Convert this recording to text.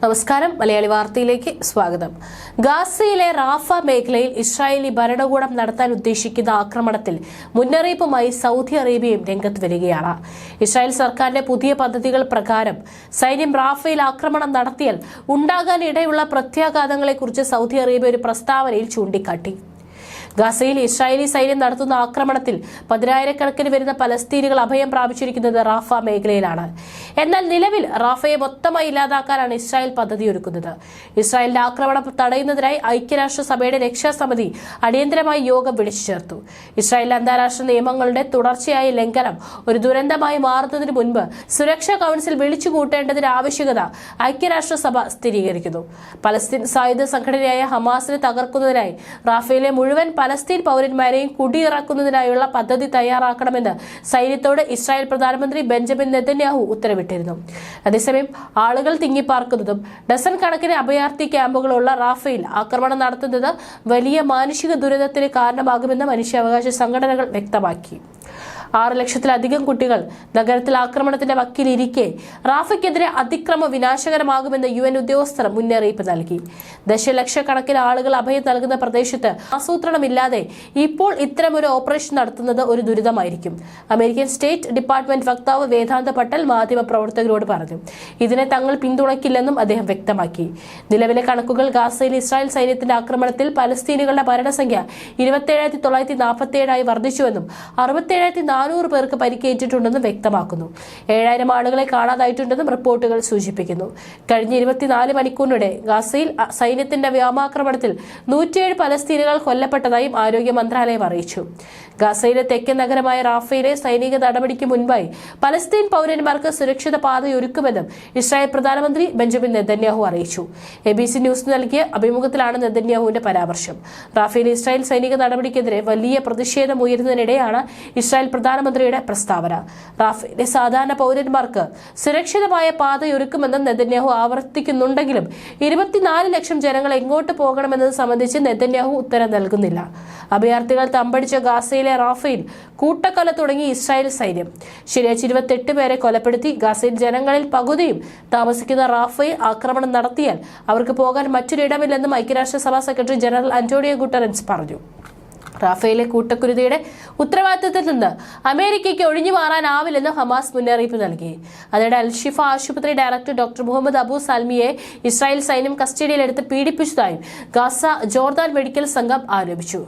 നമസ്കാരം. മലയാളി വാർത്തയിലേക്ക് സ്വാഗതം. ഗാസയിലെ റാഫ മേഖലയിൽ ഇസ്രായേലി ഭരണകൂടം നടത്താൻ ഉദ്ദേശിക്കുന്ന ആക്രമണത്തിൽ മുന്നറിയിപ്പുമായി സൗദി അറേബ്യയും രംഗത്ത് വരികയാണ്. ഇസ്രായേൽ സർക്കാരിന്റെ പുതിയ പദ്ധതികൾ പ്രകാരം സൈന്യം റാഫയിൽ ആക്രമണം നടത്തിയാൽ ഉണ്ടാകാനിടയുള്ള പ്രത്യാഘാതങ്ങളെക്കുറിച്ച് സൗദി അറേബ്യ ഒരു പ്രസ്താവനയിൽ ചൂണ്ടിക്കാട്ടി. ഗാസയിൽ ഇസ്രായേലി സൈന്യം നടത്തുന്ന ആക്രമണത്തിൽ പതിനായിരക്കണക്കിന് വരുന്ന പലസ്തീനികൾ അഭയം പ്രാപിച്ചിരിക്കുന്നത് റാഫ മേഖലയിലാണ്. എന്നാൽ നിലവിൽ റാഫയെ മൊത്തമായി ഇല്ലാതാക്കാനാണ് ഇസ്രായേൽ പദ്ധതി ഒരുക്കുന്നത് ഇസ്രായേലിന്റെ ആക്രമണം തടയുന്നതിനായി ഐക്യരാഷ്ട്രസഭയുടെ രക്ഷാസമിതി അടിയന്തരമായി യോഗം വിളിച്ചു ചേർത്തു ഇസ്രായേലിലെ അന്താരാഷ്ട്ര നിയമങ്ങളുടെ തുടർച്ചയായ ലംഘനം ഒരു ദുരന്തമായി മാറുന്നതിന് മുൻപ് സുരക്ഷാ കൌൺസിൽ വിളിച്ചു കൂട്ടേണ്ടതിന്റെ ആവശ്യകത ഐക്യരാഷ്ട്രസഭ സ്ഥിരീകരിക്കുന്നു. പലസ്തീൻ സായുധ സംഘടനയായ ഹമാസിനെ തകർക്കുന്നതിനായി റാഫേലെ മുഴുവൻ പലസ്തീൻ പൗരന്മാരെയും കുടിയിറക്കുന്നതിനായുള്ള പദ്ധതി തയ്യാറാക്കണമെന്ന് സൈന്യത്തോട് ഇസ്രായേൽ പ്രധാനമന്ത്രി ബെഞ്ചമിൻ നെതന്യാഹു ഉത്തരവിട്ടിരുന്നു അതേസമയം ആളുകൾ തിങ്ങിപ്പാർക്കുന്നതും ഡസൻ കണക്കിന് അഭയാർത്ഥി ക്യാമ്പുകളുള്ള റാഫേൽ ആക്രമണം നടത്തുന്നത് വലിയ മാനുഷിക ദുരിതത്തിന് കാരണമാകുമെന്ന് മനുഷ്യാവകാശ സംഘടനകൾ വ്യക്തമാക്കി. ആറ് ലക്ഷത്തിലധികം കുട്ടികൾ നഗരത്തിൽ ആക്രമണത്തിന്റെ വക്കിലിരിക്കെ റാഫയ്ക്കെതിരെ അതിക്രമ വിനാശകരമാകുമെന്ന് യു എൻ ഉദ്യോഗസ്ഥർ മുന്നറിയിപ്പ് നൽകി. ദശലക്ഷക്കണക്കിന് ആളുകൾ അഭയം നൽകുന്ന പ്രദേശത്ത് ആസൂത്രണമില്ലാതെ ഇപ്പോൾ ഇത്തരമൊരു ഓപ്പറേഷൻ നടത്തുന്നത് ഒരു ദുരിതമായിരിക്കും. അമേരിക്കൻ സ്റ്റേറ്റ് ഡിപ്പാർട്ട്മെന്റ് വക്താവ് വേദാന്ത പട്ടൽ മാധ്യമ പ്രവർത്തകരോട് പറഞ്ഞു. ഇതിനെ തങ്ങൾ പിന്തുണയ്ക്കില്ലെന്നും അദ്ദേഹം വ്യക്തമാക്കി. നിലവിലെ കണക്കുകൾ ഗാസയിൽ ഇസ്രായേൽ സൈന്യത്തിന്റെ ആക്രമണത്തിൽ പലസ്തീനുകളുടെ മരണസംഖ്യ ഇരുപത്തിയേഴായിരത്തി തൊള്ളായിരത്തി നാൽപ്പത്തി ഏഴായി വർദ്ധിച്ചുവെന്നും അറുപത്തിയേഴായിരത്തി നാനൂറ് പേർക്ക് പരിക്കേറ്റിട്ടുണ്ടെന്നും വ്യക്തമാക്കുന്നു. ഏഴായിരം ആളുകളെ കാണാതായിട്ടുണ്ടെന്നും റിപ്പോർട്ടുകൾ സൂചിപ്പിക്കുന്നു. കഴിഞ്ഞ ഇരുപത്തിനാല് മണിക്കൂറിനിടെ ഗാസയിൽ സൈന്യത്തിന്റെ വ്യോമാക്രമണത്തിൽ നൂറ്റിയേഴ് പലസ്തീനുകൾ കൊല്ലപ്പെട്ടതായും ആരോഗ്യ മന്ത്രാലയം അറിയിച്ചു. ഗാസയിലെ തെക്കൻ നഗരമായ റാഫയിലെ സൈനിക നടപടിക്ക് മുൻപായി പലസ്തീൻ പൗരന്മാർക്ക് സുരക്ഷിത പാതയൊരുക്കുമെന്നും ഇസ്രായേൽ പ്രധാനമന്ത്രി ബെഞ്ചമിൻ നെതന്യാഹു അറിയിച്ചു. എ ബി സി ന്യൂസ് നൽകിയ അഭിമുഖത്തിലാണ് നെതന്യാഹുവിന്റെ പരാമർശം. റാഫേൽ ഇസ്രായേൽ സൈനിക നടപടിക്കെതിരെ വലിയ പ്രതിഷേധം ഉയരുന്നതിനിടെയാണ് ഇസ്രായേൽ പ്രധാനമന്ത്രിയുടെ പ്രസ്താവന. റാഫേലെ സാധാരണ പൗരന്മാർക്ക് സുരക്ഷിതമായ പാതയൊരുക്കുമെന്ന് നെതന്യാഹു ആവർത്തിക്കുന്നുണ്ടെങ്കിലും ഇരുപത്തിനാല് ലക്ഷം ജനങ്ങൾ എങ്ങോട്ട് പോകണമെന്നത് സംബന്ധിച്ച് നെതന്യാഹു ഉത്തരം നൽകുന്നില്ല. അഭയാർത്ഥികൾ തമ്പടിച്ച ഗാസയിലെ റാഫേൽ കൂട്ടക്കൊല തുടങ്ങി ഇസ്രായേൽ സൈന്യം. ശനിയാഴ്ച ഇരുപത്തെട്ട് പേരെ കൊലപ്പെടുത്തി ഗാസയിൽ ജനങ്ങളിൽ പകുതിയും താമസിക്കുന്ന റാഫേൽ ആക്രമണം നടത്തിയാൽ അവർക്ക് പോകാൻ മറ്റൊരിടമില്ലെന്നും ഐക്യരാഷ്ട്രസഭാ സെക്രട്ടറി ജനറൽ അന്റോണിയോ ഗുട്ടറൻസ് പറഞ്ഞു. റാഫേലെ കൂട്ടക്കുരുതിയുടെ ഉത്തരവാദിത്തത്തിൽ നിന്ന് അമേരിക്കയ്ക്ക് ഒഴിഞ്ഞു മാറാനാവില്ലെന്ന് ഹമാസ് മുന്നറിയിപ്പ് നൽകി. അതിനിടെ അൽഷിഫ ആശുപത്രി ഡയറക്ടർ ഡോക്ടർ മുഹമ്മദ് അബു സൽമിയെ ഇസ്രായേൽ സൈന്യം കസ്റ്റഡിയിലെടുത്ത് പീഡിപ്പിച്ചതായും ഗാസ ജോർദാൻ മെഡിക്കൽ സംഘം ആരോപിച്ചു.